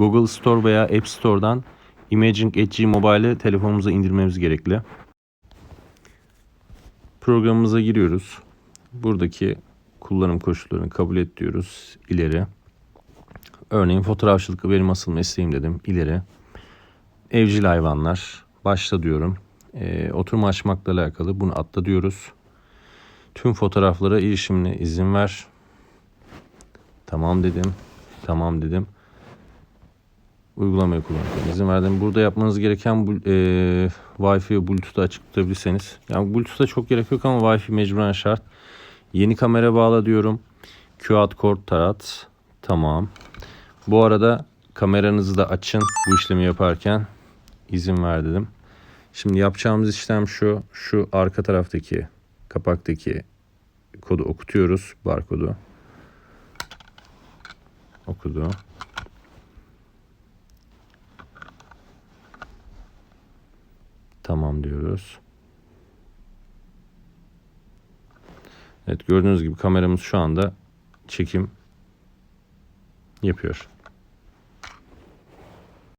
Google Store veya App Store'dan Imaging Edge Mobile'ı telefonumuza indirmemiz gerekli. Programımıza giriyoruz. Buradaki kullanım koşullarını kabul et diyoruz. İleri. Örneğin fotoğrafçılık benim asıl mesleğim dedim. İleri. Evcil hayvanlar. Başla diyorum. Ee, oturma açmakla alakalı bunu atla diyoruz. Tüm fotoğraflara erişimine izin ver. Tamam dedim. Tamam dedim. Uygulamayı kullanırken izin verdim. Burada yapmanız gereken e, Wi-Fi ve Bluetooth'u açık tutabilirseniz. Yani Bluetooth'a çok gerek yok ama Wi-Fi mecburen şart. Yeni kamera bağla diyorum. QR kod tarat. Tamam. Bu arada kameranızı da açın bu işlemi yaparken. izin ver dedim. Şimdi yapacağımız işlem şu. Şu arka taraftaki kapaktaki kodu okutuyoruz. Barkodu. Okudu. Tamam diyoruz. Evet gördüğünüz gibi kameramız şu anda çekim yapıyor.